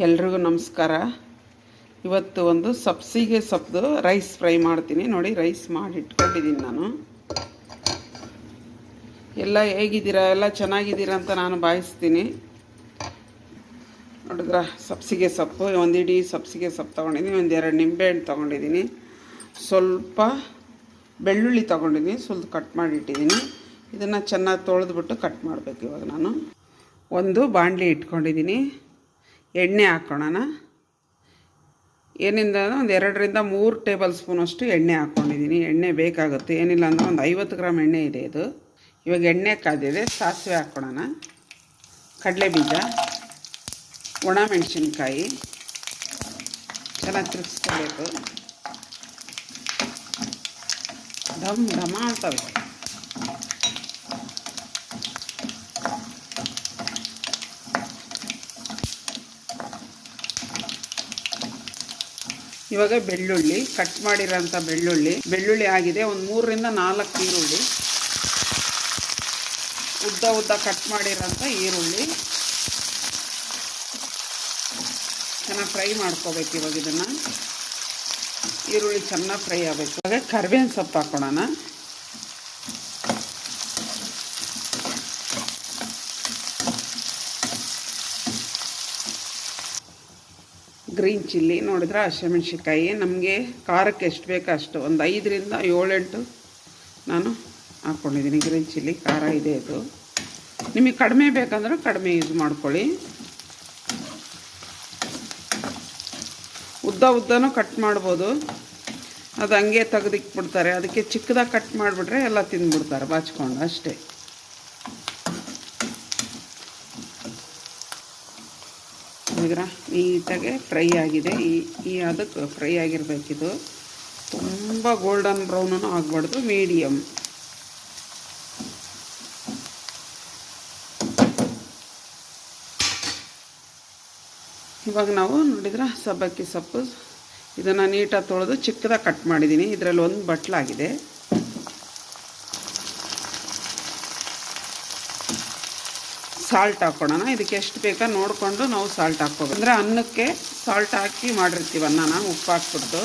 ಎಲ್ರಿಗೂ ನಮಸ್ಕಾರ. ಇವತ್ತು ಒಂದು ಸಬ್ಸಿಗೆ ಸೊಪ್ಪು ರೈಸ್ ಫ್ರೈ ಮಾಡ್ತೀನಿ. ನೋಡಿ, ರೈಸ್ ಮಾಡಿ ಇಟ್ಕೊಂಡಿದ್ದೀನಿ ನಾನು. ಎಲ್ಲ ಹೇಗಿದ್ದೀರಾ? ಎಲ್ಲ ಚೆನ್ನಾಗಿದ್ದೀರಾ ಅಂತ ನಾನು ಭಾವಿಸ್ತೀನಿ. ನೋಡಿದ್ರ? ಸಬ್ಸಿಗೆ ಸೊಪ್ಪು ಒಂದು ಇಡೀ ಸಬ್ಸಿಗೆ ಸೊಪ್ಪು ತೊಗೊಂಡಿದ್ದೀನಿ. ಒಂದು ಎರಡು ನಿಂಬೆಹಣ್ಣು ತೊಗೊಂಡಿದ್ದೀನಿ. ಸ್ವಲ್ಪ ಬೆಳ್ಳುಳ್ಳಿ ತೊಗೊಂಡಿದ್ದೀನಿ. ಸ್ವಲ್ಪ ಕಟ್ ಮಾಡಿ ಇಟ್ಟಿದ್ದೀನಿ ಇದನ್ನು ಚೆನ್ನಾಗಿ ತೊಳೆದ್ಬಿಟ್ಟು ಕಟ್ ಮಾಡಬೇಕು ಇವಾಗ ನಾನು. ಒಂದು ಬಾಣಲಿ ಇಟ್ಕೊಂಡಿದ್ದೀನಿ. ಎಣ್ಣೆ ಹಾಕ್ಕೊಳ್ಳೋಣ ಏನಿಂದ ಒಂದು ಎರಡರಿಂದ ಮೂರು ಟೇಬಲ್ ಸ್ಪೂನಷ್ಟು ಎಣ್ಣೆ ಹಾಕ್ಕೊಂಡಿದ್ದೀನಿ ಎಣ್ಣೆ ಬೇಕಾಗುತ್ತೆ. ಏನಿಲ್ಲ ಅಂದರೆ ಒಂದು ಐವತ್ತು ಗ್ರಾಮ್ ಎಣ್ಣೆ ಇದೆ ಇದು. ಇವಾಗ ಎಣ್ಣೆ ಕಾದಿದೆ ಸಾಸಿವೆ ಹಾಕ್ಕೊಳ್ಳೋಣ ಕಡಲೆ ಬೀಜ ಒಣ ಮೆಣಸಿನ್ಕಾಯಿ ಚೆನ್ನಾಗಿ ತಿರುಗಿಸ್ಕೋಬೇಕು. ಧಮ್ ಢಮ ಅಂತವೆ ಇವಾಗ ಬೆಳ್ಳುಳ್ಳಿ ಕಟ್ ಮಾಡಿರೋಂಥ ಬೆಳ್ಳುಳ್ಳಿ. ಬೆಳ್ಳುಳ್ಳಿ ಆಗಿದೆ, ಒಂದು ಮೂರರಿಂದ ನಾಲ್ಕು ಈರುಳ್ಳಿ. ಉದ್ದ ಉದ್ದ ಕಟ್ ಮಾಡಿರೋಂಥ ಈರುಳ್ಳಿ. ಚೆನ್ನಾಗಿ ಫ್ರೈ ಮಾಡ್ಕೋಬೇಕು ಇವಾಗ ಇದನ್ನು. ಈರುಳ್ಳಿ ಚೆನ್ನಾಗಿ ಫ್ರೈ ಆಗಬೇಕು. ಇವಾಗ ಕರ್ಬೇವಿನ ಸೊಪ್ಪು ಹಾಕ್ಕೊಳೋಣ ಗ್ರೀನ್ ಚಿಲ್ಲಿ ನೋಡಿದ್ರೆ ಹಸಿಮೆಣ್ಸಿನ್ಕಾಯಿ ನಮಗೆ ಖಾರಕ್ಕೆ ಎಷ್ಟು ಬೇಕೋ ಅಷ್ಟು. ಒಂದು ಐದರಿಂದ ಏಳೆಂಟು ನಾನು ಹಾಕ್ಕೊಂಡಿದ್ದೀನಿ ಗ್ರೀನ್ ಚಿಲ್ಲಿ ಖಾರ ಇದೆ ಅದು. ನಿಮಗೆ ಕಡಿಮೆ ಬೇಕಂದ್ರೆ ಕಡಿಮೆ ಯೂಸ್ ಮಾಡ್ಕೊಳ್ಳಿ. ಉದ್ದ ಉದ್ದನೂ ಕಟ್ ಮಾಡ್ಬೋದು. ಅದು ಹಂಗೆ ತೆಗೆದಿಕ್ಬಿಡ್ತಾರೆ ಅದಕ್ಕೆ ಚಿಕ್ಕದಾಗಿ ಕಟ್ ಮಾಡಿಬಿಟ್ರೆ ಎಲ್ಲ ತಿಂದ್ಬಿಡ್ತಾರೆ. ಬಾಚ್ಕೊಂಡು ಅಷ್ಟೇ. ನೋಡಿದ್ರ ನೀಟಾಗೆ ಫ್ರೈ ಆಗಿದೆ. ಈ ಈ ಅದಕ್ಕೆ ಫ್ರೈ ಆಗಿರಬೇಕಿದು. ತುಂಬ ಗೋಲ್ಡನ್ ಬ್ರೌನೂ ಆಗಬಾರ್ದು ಮೀಡಿಯಮ್ ಇವಾಗ ನಾವು ನೋಡಿದ್ರೆ ಸಬ್ಬಕ್ಕಿ ಸೊಪ್ಪು. ಇದನ್ನು ನೀಟಾಗಿ ತೊಳೆದು ಚಿಕ್ಕದಾಗಿ ಕಟ್ ಮಾಡಿದ್ದೀನಿ ಇದರಲ್ಲಿ ಒಂದು ಬಟ್ಲಾಗಿದೆ. ಸಾಲ್ಟ್ ಹಾಕ್ಕೊಳ್ಳೋಣ ಇದಕ್ಕೆ ಎಷ್ಟು ಬೇಕಾ ನೋಡಿಕೊಂಡು ನಾವು ಸಾಲ್ಟ್ ಹಾಕ್ಕೋಬೇಕು. ಅಂದರೆ ಅನ್ನಕ್ಕೆ ಸಾಲ್ಟ್ ಹಾಕಿ ಮಾಡಿರ್ತೀವಿ ಅನ್ನನ ಉಪ್ಪು ಹಾಕ್ಬಿಟ್ಟು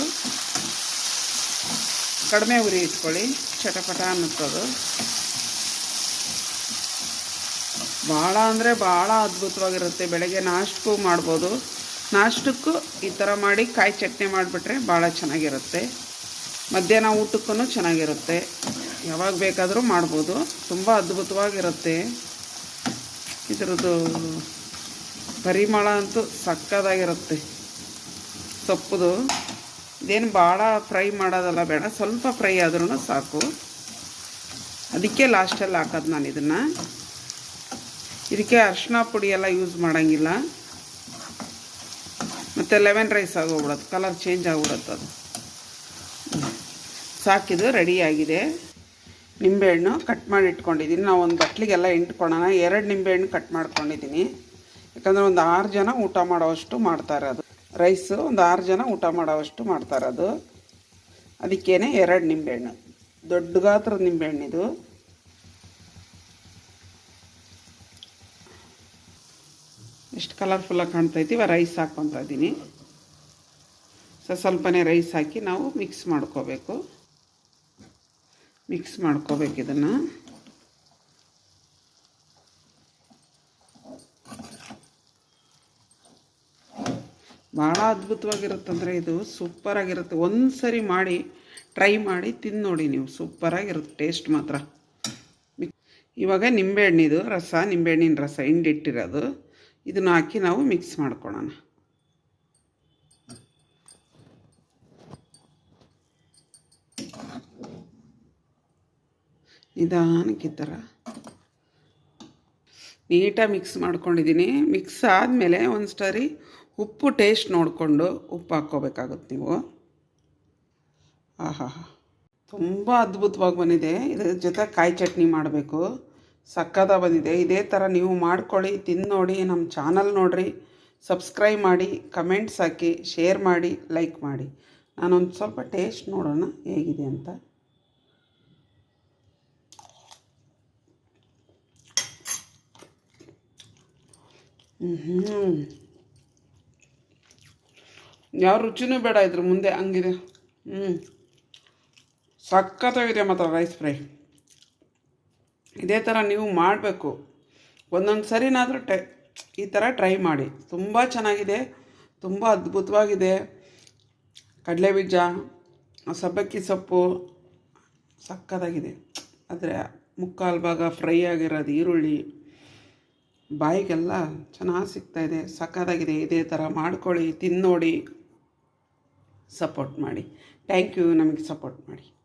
ಕಡಿಮೆ ಉರಿ ಇಟ್ಕೊಳ್ಳಿ. ಚಟಪಟ ಅನ್ನಿಸೋದು ಭಾಳ ಅಂದರೆ ಭಾಳ ಅದ್ಭುತವಾಗಿರುತ್ತೆ. ಬೆಳಗ್ಗೆ ನಾಷ್ಟಕ್ಕೂ ಮಾಡ್ಬೋದು. ನಾಷ್ಟಕ್ಕೂ ಈ ಥರ ಮಾಡಿ ಕಾಯಿ ಚಟ್ನಿ ಮಾಡಿಬಿಟ್ರೆ ಭಾಳ ಚೆನ್ನಾಗಿರುತ್ತೆ. ಮಧ್ಯಾಹ್ನ ಊಟಕ್ಕೂ ಚೆನ್ನಾಗಿರುತ್ತೆ. ಯಾವಾಗ ಬೇಕಾದರೂ ಮಾಡ್ಬೋದು. ತುಂಬ ಅದ್ಭುತವಾಗಿರುತ್ತೆ. ಇದರದ್ದು ಪರಿಮಳ ಅಂತೂ ಸಕ್ಕದಾಗಿರುತ್ತೆ. ಸೊಪ್ಪುದು. ಇದೇನು ಭಾಳ ಫ್ರೈ ಮಾಡೋದಲ್ಲ ಬೇಡ, ಸ್ವಲ್ಪ ಫ್ರೈ ಆದ್ರೂ ಸಾಕು. ಅದಕ್ಕೆ ಲಾಸ್ಟಲ್ಲಿ ಹಾಕೋದು ನಾನು ಇದನ್ನು. ಇದಕ್ಕೆ ಅರ್ಶಿನ ಪುಡಿ ಎಲ್ಲ ಯೂಸ್ ಮಾಡೋಂಗಿಲ್ಲ. ಮತ್ತು ಲೆಮನ್ ರೈಸ್ ಆಗೋಗ್ಬಿಡುತ್ತೆ, ಕಲರ್ ಚೇಂಜ್ ಆಗ್ಬಿಡುತ್ತೆ ಅದು. ಸಾಕಿದು ರೆಡಿಯಾಗಿದೆ ನಿಂಬೆಹಣ್ಣು ಕಟ್ ಮಾಡಿ ಇಟ್ಕೊಂಡಿದ್ದೀನಿ. ನಾವು ಒಂದು ಬಟ್ಲಿಗೆಲ್ಲ ಇಂಟ್ಕೊಳೋಣ ಎರಡು ನಿಂಬೆಹಣ್ಣು ಕಟ್ ಮಾಡ್ಕೊಂಡಿದ್ದೀನಿ. ಯಾಕಂದರೆ ಒಂದು ಆರು ಜನ ಊಟ ಮಾಡೋವಷ್ಟು ಮಾಡ್ತಾರೆ ಅದು. ರೈಸು ಒಂದು ಆರು ಜನ ಊಟ ಮಾಡೋವಷ್ಟು ಮಾಡ್ತಾರೆ ಅದು. ಅದಕ್ಕೇನೆ ಎರಡು ನಿಂಬೆಹಣ್ಣು. ದೊಡ್ಡ ಗಾತ್ರದ ನಿಂಬೆಹಣ್ಣಿದು ಎಷ್ಟು ಕಲರ್ಫುಲ್ಲಾಗಿ ಕಾಣ್ತೈತಿ. ರೈಸ್ ಹಾಕ್ಕೊತಾ ಇದ್ದೀನಿ ಸ್ವಲ್ಪನೇ ರೈಸ್ ಹಾಕಿ ನಾವು ಮಿಕ್ಸ್ ಮಾಡ್ಕೋಬೇಕು. ಮಿಕ್ಸ್ ಮಾಡ್ಕೋಬೇಕು ಇದನ್ನು. ಭಾಳ ಅದ್ಭುತವಾಗಿರುತ್ತಂದರೆ ಇದು ಸೂಪರಾಗಿರುತ್ತೆ. ಒಂದು ಸರಿ ಮಾಡಿ, ಟ್ರೈ ಮಾಡಿ ತಿಂದು ನೋಡಿ ನೀವು. ಸೂಪರಾಗಿರುತ್ತೆ, ಟೇಸ್ಟ್ ಮಾತ್ರ. ಇವಾಗ ನಿಂಬೆಹಣ್ಣಿದು ರಸ, ನಿಂಬೆಹಣ್ಣಿನ ರಸ ಹಿಂಡಿಟ್ಟಿರೋದು. ಇದನ್ನು ಹಾಕಿ ನಾವು ಮಿಕ್ಸ್ ಮಾಡ್ಕೊಳ್ಳೋಣ ನಿಧಾನಕ್ಕೆ ಈ ಥರ ನೀಟಾಗಿ ಮಿಕ್ಸ್ ಮಾಡ್ಕೊಂಡಿದ್ದೀನಿ ಮಿಕ್ಸ್ ಆದಮೇಲೆ ಒಂದು ಸ್ಟರಿ ಉಪ್ಪು ಟೇಸ್ಟ್ ನೋಡಿಕೊಂಡು ಉಪ್ಪು ಹಾಕ್ಕೋಬೇಕಾಗುತ್ತೆ ನೀವು. ಆಹಾ. ತುಂಬ ಅದ್ಭುತವಾಗಿ ಬಂದಿದೆ. ಇದ್ರ ಜೊತೆ ಕಾಯಿ ಚಟ್ನಿ ಮಾಡಬೇಕು. ಸಕ್ಕದ ಬಂದಿದೆ. ಇದೇ ಥರ ನೀವು ಮಾಡ್ಕೊಳ್ಳಿ ತಿಂದು ನೋಡಿ ನಮ್ಮ ಚಾನಲ್ ನೋಡಿರಿ. ಸಬ್ಸ್ಕ್ರೈಬ್ ಮಾಡಿ ಕಮೆಂಟ್ಸ್ ಹಾಕಿ ಶೇರ್ ಮಾಡಿ ಲೈಕ್ ಮಾಡಿ. ನಾನೊಂದು ಸ್ವಲ್ಪ ಟೇಸ್ಟ್ ನೋಡೋಣ ಹೇಗಿದೆ ಅಂತ. ಹ್ಞೂ ಯಾವ ರುಚಿನೂ ಬೇಡ ಇದ್ರ ಮುಂದೆ ಹಂಗಿದೆ. ಹ್ಞೂ ಸಖತ್ತಾಗಿದೆ ಮಾತ್ರ ರೈಸ್ ಫ್ರೈ ಇದೇ ಥರ ನೀವು ಮಾಡಬೇಕು. ಒಂದೊಂದು ಸರಿನಾದರೂ ಟೈ, ಈ ಥರ ಟ್ರೈ ಮಾಡಿ. ತುಂಬ ಚೆನ್ನಾಗಿದೆ, ತುಂಬ ಅದ್ಭುತವಾಗಿದೆ. ಕಡಲೆ ಬೀಜ ಸಬ್ಬಕ್ಕಿ ಸೊಪ್ಪು ಸಕ್ಕತ್ತಾಗಿದೆ ಆದರೆ ಮುಕ್ಕಾಲು ಭಾಗ ಫ್ರೈ ಆಗಿರೋದು ಈರುಳ್ಳಿ. ಬಾಯಿಗೆಲ್ಲ ಚೆನ್ನಾಗಿ ಸಿಗ್ತಾಯಿದೆ ಸಕ್ಕತ್ತಾಗಿದೆ ಇದೇ ಥರ ಮಾಡ್ಕೊಳ್ಳಿ, ತಿನ್ನೋಡಿ ಸಪೋರ್ಟ್ ಮಾಡಿ. ಥ್ಯಾಂಕ್ ಯು ನಮಗೆ ಸಪೋರ್ಟ್ ಮಾಡಿ.